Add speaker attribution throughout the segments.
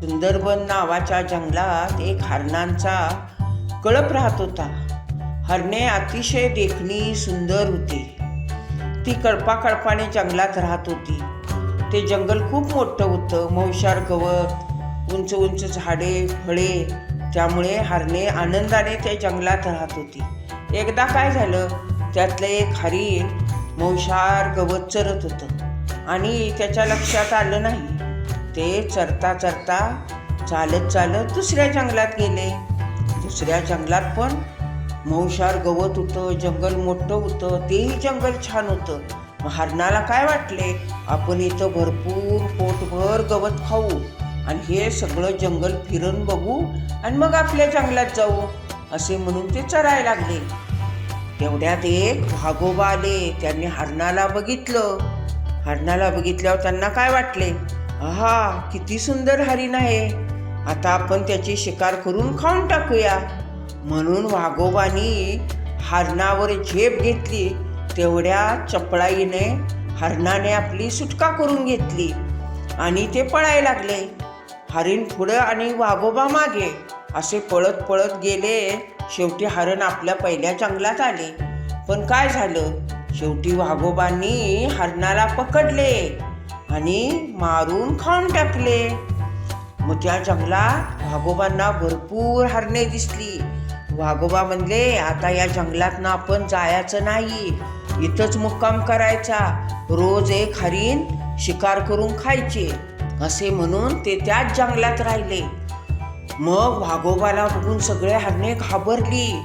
Speaker 1: सुंदरबन नावाच्या जंगलात एक हरणांचा कळप राहत होता. हरणे अतिशय देखणी सुंदर होती. ती कळपाकळपाने जंगलात राहत होती. ते जंगल खूप मोठं होतं. मौशार गवत उंच उंच झाडे फळे त्यामुळे हरणे आनंदाने त्या जंगलात राहत होती. एकदा काय झालं? त्यातलं एक हरीण मौशार गवत चरत होतं आणि त्याच्या लक्षात आलं नाही. ते चरता चरता चालत चालत दुसऱ्या जंगलात गेले. दुसऱ्या जंगलात पण मौशार गवत होतं जंगल मोठं होतं तेही जंगल छान होतं. मग हरणाला काय वाटले? आपण इथं भरपूर पोटभर गवत खाऊ आणि हे सगळं जंगल फिरून बघू आणि मग आपल्या जंगलात जाऊ असे म्हणून ते चरायला लागले. तेवढ्यात एक भागोबा आले त्यांनी हरणाला बघितलं. हरणाला बघितल्यावर त्यांना काय वाटले? आहा किती सुंदर हरिण आहे. आता आपण त्याची शिकार करून खाऊन टाकूया. म्हणून वाघोबानी हरणावर झेप घेतली. तेवढ्या चपळाईने हरणाने आपली सुटका करून घेतली. आणि ते पळायला लागले. हरिण पुढं आणि वाघोबा मागे. असे पळत पळत गेले. शेवटी हरण आपल्या पहिल्या जंगलात आले. पण काय झालं? शेवटी वाघोबांनी हरणाला पकडले. आणि मारून खाऊन टाकले. मग त्या जंगलात वाघोबांना भरपूर हरणे दिसली. वाघोबा म्हणले आता या जंगलात ना आपण जायचं नाही. इथंच मुक्काम करायचा. रोज एक हरीण शिकार करून खायचे. असे म्हणून ते त्याच जंगलात राहिले. मग वाघोबाला बघून सगळे हरणे घाबरली.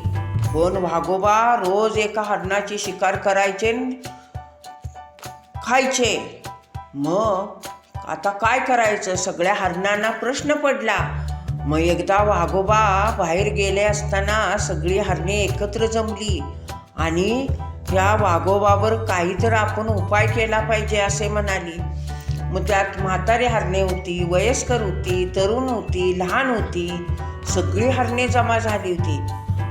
Speaker 1: पण वाघोबा रोज एका हरणाची शिकार करायचे खायचे. मग आता काय करायचं? सगळ्या हरणांना प्रश्न पडला. मग एकदा वाघोबा बाहेर गेले असताना सगळी हरणे एकत्र जमली. आणि त्या वाघोबावर काहीतरी आपण उपाय केला पाहिजे असे म्हणाली. मग त्यात म्हातारी हरणे होती वयस्कर होती तरुण होती लहान होती सगळी हरणे जमा झाली होती.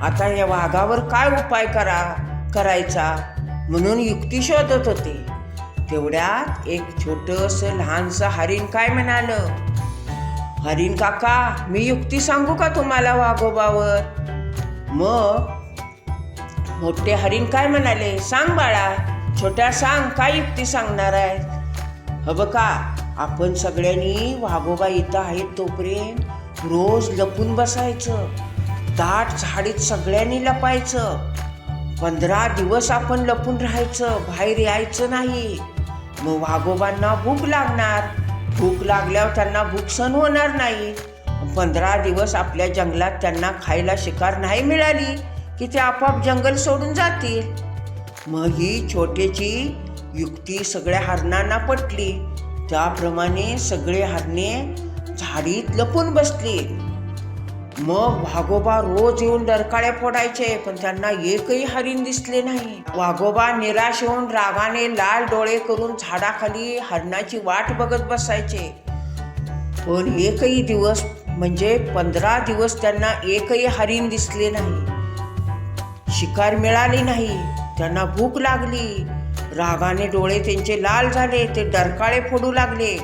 Speaker 1: आता या वाघावर काय उपाय करा करायचा? म्हणून युक्ती शोधत होते. तेवढ्यात एक छोटस लहानसं हरिण काय म्हणालं? हरिण काका मी युक्ती सांगू का तुम्हाला वाघोबावर? मग मोठे हरिण काय म्हणाले? सांग बाळा छोट्या सांग काय युक्ती सांगणार आहे? हवं का आपण सगळ्यांनी वाघोबा इथं आहेत तोपर्यंत रोज लपून बसायचं. दाट झाडीत सगळ्यांनी लपायचं. पंधरा दिवस आपण लपून राहायचं बाहेर यायचं नाही. मग वाघोबांना भूक लागणार. भूक लागल्यावर त्यांना भूक सण होणार नाही. पंधरा दिवस आपल्या जंगलात त्यांना खायला शिकार नाही मिळाली की ते आपोआप जंगल सोडून जातील. मग ही छोटेची युक्ती सगळ्या हरणांना पटली. त्याप्रमाणे सगळे हरणे झाडीत लपून बसली. मग वाघोबा रोज येऊन डरकाळ्या फोडायचे पण त्यांना एकही हरिण दिसले नाही. वाघोबा निराश होऊन रागाने लाल डोळे करून झाडाखाली हरणाची वाट बघत बसायचे. पण एकही दिवस म्हणजे पंधरा दिवस त्यांना एकही हरिण दिसले नाही. शिकार मिळाली नाही त्यांना भूक लागली. रागाने डोळे त्यांचे लाल झाले ते डरकाळे फोडू लागले.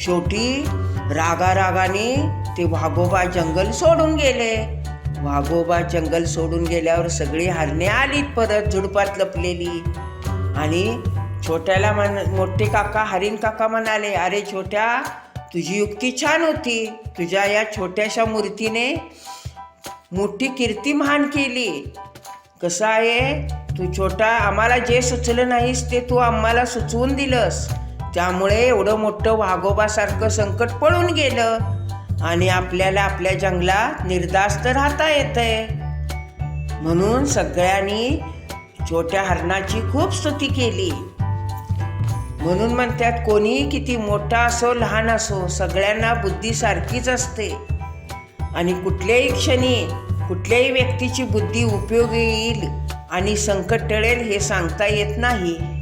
Speaker 1: शेवटी रागा रागाने ते वाघोबा जंगल सोडून गेले. वाघोबा जंगल सोडून गेल्यावर सगळी हरणे आलीत परत झुडपात लपलेली. आणि छोट्याला म्हण मोठे काका हरिण काका म्हणाले अरे छोट्या तुझी युक्ती छान होती. तुझ्या या छोट्याशा मूर्तीने मोठी कीर्ती महान केली. कसं आहे? तू छोटा आम्हाला जे सुचलं नाहीस ते तू आम्हाला सुचवून दिलंस. त्यामुळे एवढं मोठं वाघोबासारखं संकट पळून गेलं आणि आपल्याला आपल्या जंगलात निर्धास्त राहता येतंय. म्हणून सगळ्यांनी छोट्या हरणाची खूप स्तुती केली. म्हणून म्हणतात कोणीही किती मोठा असो लहान असो सगळ्यांना बुद्धी सारखीच असते. आणि कुठल्याही क्षणी कुठल्याही व्यक्तीची बुद्धी उपयोगी येईल आणि संकट टळेल हे सांगता येत नाही.